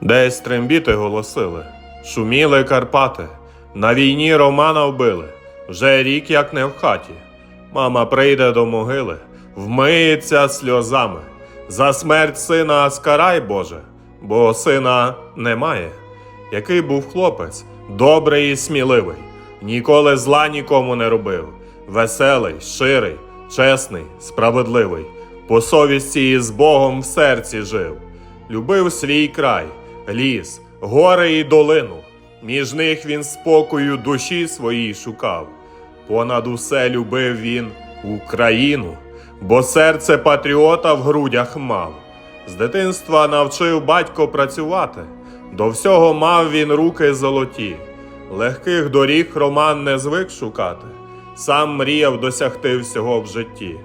Десь трембіти голосили, шуміли Карпати, на війні Романа вбили, вже рік як не в хаті. Мама прийде до могили, вмиється сльозами. За смерть сина скарай, Боже, бо сина немає. Який був хлопець, добрий і сміливий, ніколи зла нікому не робив, веселий, ширий, чесний, справедливий, по совісті і з Богом в серці жив, любив свій край, ліс, гори і долину. Між них він спокою душі своїй шукав. Понад усе любив він Україну, бо серце патріота в грудях мав. З дитинства навчив батько працювати, до всього мав він руки золоті. Легких доріг Роман не звик шукати, сам мріяв досягти всього в житті.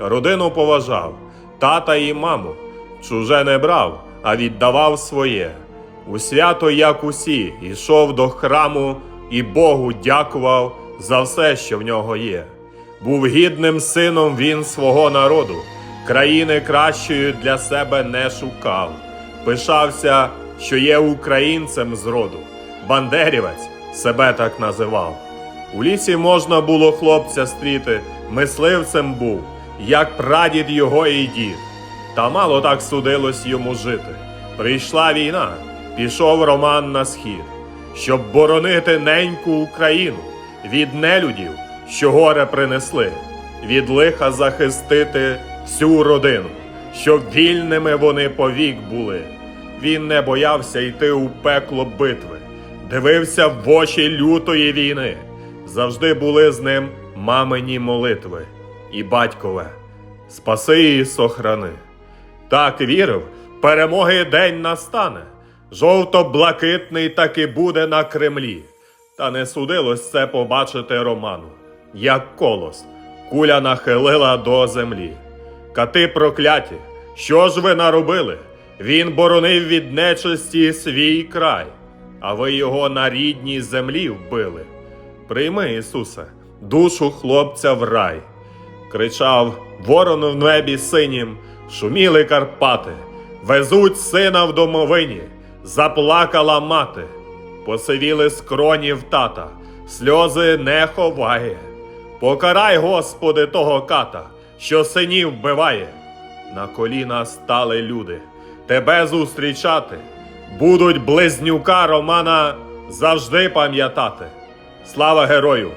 Родину поважав, тата і маму, чуже не брав, а віддавав своє. У свято, як усі, ішов до храму і Богу дякував за все, що в нього є. Був гідним сином він свого народу, країни кращої для себе не шукав. Пишався, що є українцем з роду. Бандерівець себе так називав. У лісі можна було хлопця стріти, мисливцем був, як прадід його і дід. Та мало так судилось йому жити. Прийшла війна, пішов Роман на схід, щоб боронити неньку Україну від нелюдів, що горе принесли, від лиха захистити всю родину, щоб вільними вони повік були. Він не боявся йти у пекло битви, дивився в очі лютої війни. Завжди були з ним мамині молитви і батькове. Спаси і сохрани. Так вірив, перемоги день настане. Жовто-блакитний таки буде на Кремлі. Та не судилось це побачити Роману, як колос, куля нахилила до землі. Кати прокляті, що ж ви наробили? Він боронив від нечисті свій край, а ви його на рідній землі вбили. Прийми, Ісусе, душу хлопця в рай. Кричав ворон в небі синім, шуміли Карпати, везуть сина в домовині, заплакала мати, посивіли скроні в тата, сльози не ховає. Покарай, Господи, того ката, що синів вбиває. На коліна стали люди, тебе зустрічати, будуть близнюка Романа завжди пам'ятати. Слава герою!